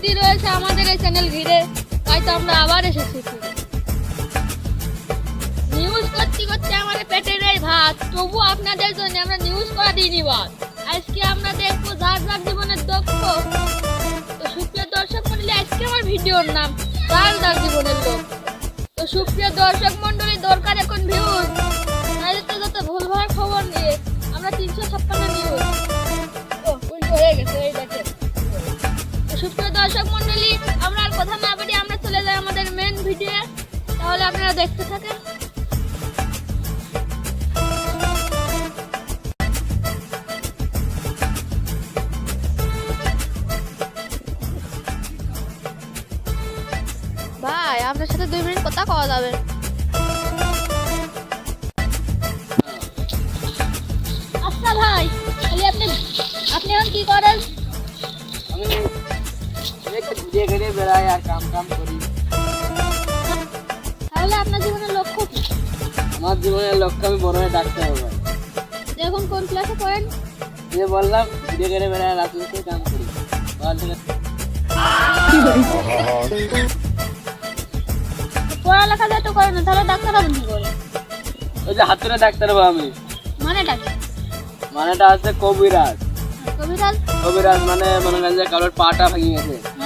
স্মৃতি রয়েছে আমাদের এই চ্যানেল ঘিরে তাই তো আমরা আবার এসেছি নিউজ করতে করতে আমাদের পেটের এই ভাত, তবু আপনাদের জন্য আমরা নিউজ করা দিইনি বাদ আজকে আমরা দেখব যার যার জীবনের দক্ষ। তো সুপ্রিয় দর্শক মন্ডলী, আজকে আমার ভিডিওর নাম যার যার জীবনের দক্ষ। তো সুপ্রিয় দর্শক মন্ডলী, দরকার এখন ভিউজ দর্শক মন্ডলী আমরা আর কথা না বলি আমরা চলে যাই আমাদের মেন ভিডিও তাহলে আপনারা দেখতে থাকেন। ভাই, আপনার সাথে দুই মিনিট কথা কওয়া যাবে। আচ্ছা ভাই আপনি আপনি এখন কি করেন? আমি ঘুরে ঘুরে বেড়াই আর কাম কাম করি তাহলে আপনার জীবনের লক্ষ্য আমার জীবনের লক্ষ্য আমি বড় হয়ে ডাক্তার হব। এখন কোন ক্লাসে পড়েন? যে বললাম ঘুরে ঘুরে বেড়াই রাজনীতি কাম করি। পড়ালেখা না তাহলে ডাক্তার হবেন কি করে? ওই যে হাতুড়ে ডাক্তার হব আমি। মানেটা কি? মানেটা হচ্ছে কবিরাজ। কবিরাজ? কবিরাজ মানে মনে করেন যে কারোর পাটা ভেঙে গেছে। হ্যাঁ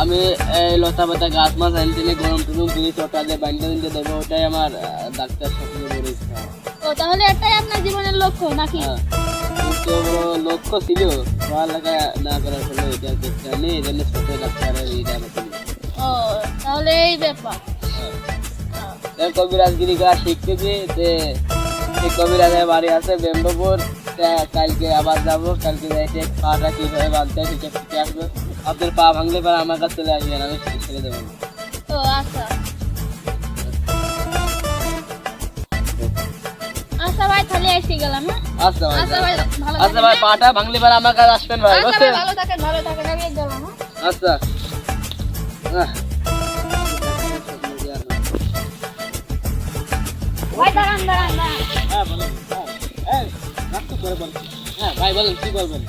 আমি এই লতা পাতা গাছ মাছ আনতে গরম টুরুম দিয়ে চটা দিয়ে বাইন্দা দিতে দেবো ওটাই আমার ডাক্তার বড় ইচ্ছা। ও তাহলে এটাই আপনার জীবনের লক্ষ্য নাকি? হ্যাঁ। কিন্তু লক্ষ্য ছিল পড়ালেখা না করার ফলে এটা চেষ্টা নেই এই জন্য ছোট ডাক্তারের নতুন ও তাহলে এই ব্যাপার। কবিরাজগিরি করা শিখতেছি যে কবিরাজের বাড়ি আছে বেম্বপুর তা কালকে আবার যাব কালকে যাইতে পাটা কীভাবে বাঁধতে হয় সেটা শিখে আসব। আপনার পা ভাঙলে পরে আমার কাছে চলে আসবেন আমি ছেড়ে দেবো। ও আচ্ছা। আচ্ছা ভাই তাহলে এসে গেলাম হ্যাঁ? আচ্ছা ভাই আচ্ছা ভাই পাটা ভাঙলে পরে আমার কাছে আসবেন ভাই বুঝছেন? ভালো থাকেন ভালো থাকেন আমি গেলাম হ্যাঁ? আচ্ছা। ভাই দাঁড়ান দাঁড়ান দাঁড়ান। হ্যাঁ হ্যাঁ ভাই বলেন কি বলবেন?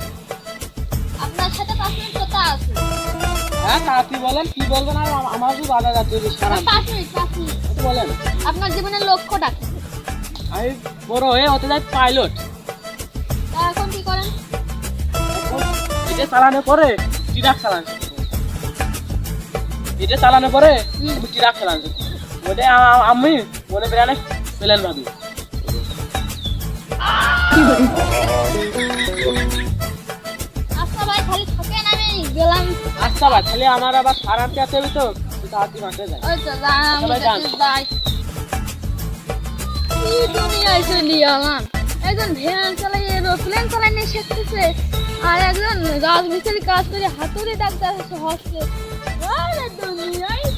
আপনার সাথে পাঁচ মিনিট কথা আছে। হ্যাঁ বলেন কি বলবেন? আর আমার বাধা যাচ্ছে পাঁচ মিনিট পাঁচ মিনিট বলেন। আপনার জীবনের লক্ষ্যটা কি? আমি বড় হয়ে হতে যাই পাইলট এখন কি করেন? এটা চালানোর পরে ট্রাক চালানো। এটা চালানোর পরে ট্রাক চালানো আ- আমি মনে প্রাণে প্লেন ভাবি। আচ্ছা ভাই খালি আমার আবার সারাম কে আছে তো তাড়াতাড়ি মাঠে আমার একজন ভ্যান চালাই এরোপ্লেন চালাই নিয়ে শিখতেছে। আর একজন রাজমিস্ত্রি কাজ করে হাতুড়ি ডাক্তার হচ্ছে দুনিয়ায় হ্যাঁ